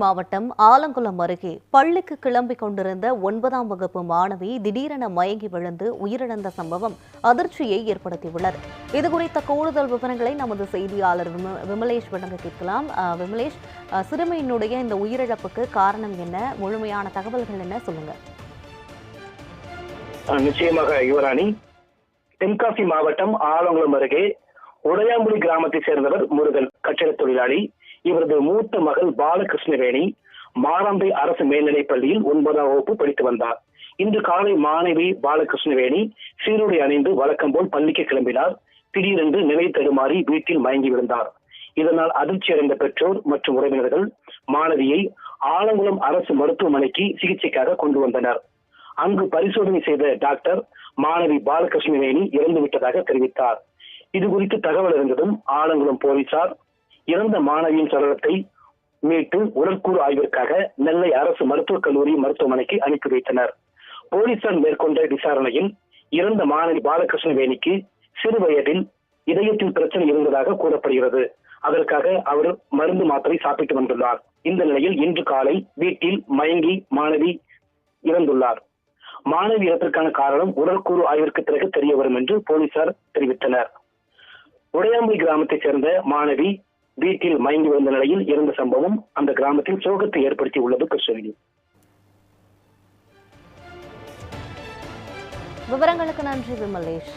மாவட்டம் ஆலங்குளம் அருகே பள்ளிக்கு கிளம்பிக் கொண்டிருந்த ஒன்பதாம் வகுப்பு மாணவி திடீரென மயங்கி விழுந்து உயிரிழந்த சம்பவம் அதிர்ச்சியை ஏற்படுத்தியுள்ளது. இதுகுறித்த கூடுதல் விவரங்களை நமது செய்தியாளர் விமலேஷ் வழங்க கேட்கலாம். விமலேஷ் சிறுமியினுடைய இந்த உயிரிழப்புக்கு காரணம் என்ன? முழுமையான தகவல்கள் என்ன? சொல்லுங்க. நிச்சயமாக யுவராணி. தென்காசி மாவட்டம் ஆலங்குளம் அருகே உடையாம்புலி கிராமத்தைச் சேர்ந்தவர் முருகன் கட்டிட தொழிலாளி. இவரது மூத்த மகள் பாலகிருஷ்ணவேணி மாராந்தை அரசு மேல்நிலைப் பள்ளியில் ஒன்பதாம் வகுப்பு படித்து வந்தார். இன்று காலை மாணவி பாலகிருஷ்ணவேணி சீருடை அணிந்து வழக்கம் போல் பள்ளிக்கு கிளம்பினார். திடீரென்று நிலை தடுமாறி வீட்டில் மயங்கி விழுந்தார். இதனால் அதிர்ச்சி அடைந்த பெற்றோர் மற்றும் உறவினர்கள் மாணவியை ஆலங்குளம் அரசு மருத்துவமனைக்கு சிகிச்சைக்காக கொண்டு வந்தனர். அங்கு பரிசோதனை செய்த டாக்டர் மாணவி பாலகிருஷ்ணவேணி இறந்து விட்டதாக தெரிவித்தார். இது குறித்து தகவல் இருந்ததும் ஆலங்குளம் போலீசார் இறந்த மாணவியின் சடலத்தை மீட்டு உடற்கூறு ஆய்விற்காக நெல்லை அரசு மருத்துவக் கல்லூரி மருத்துவமனைக்கு அனுப்பி வைத்தனர். போலீசார் மேற்கொண்ட விசாரணையில் இறந்த மாணவி பாலகிருஷ்ணவேணிக்கு சிறு வயதில் இதயத்தில் பிரச்சனை இருந்ததாக கூறப்படுகிறது. அதற்காக அவர் மருந்து மாத்திரை சாப்பிட்டு வந்துள்ளார். இந்த நிலையில் இன்று காலை வீட்டில் மயங்கி மாணவி இறந்துள்ளார். மாணவி இறப்பிற்கான காரணம் உடற்கூறு ஆய்விற்கு பிறகு தெரிய வரும் என்று போலீசார் தெரிவித்தனர். உடையாம்புலி கிராமத்தைச் சேர்ந்த மாணவி வீட்டில் மயங்கி விழுந்த நிலையில் இறந்த சம்பவம் அந்த கிராமத்தில் சோகத்தை ஏற்படுத்தி உள்ளது கிருஷ்ணகிரி விவரங்களுக்கு நன்றி விமலேஷ்.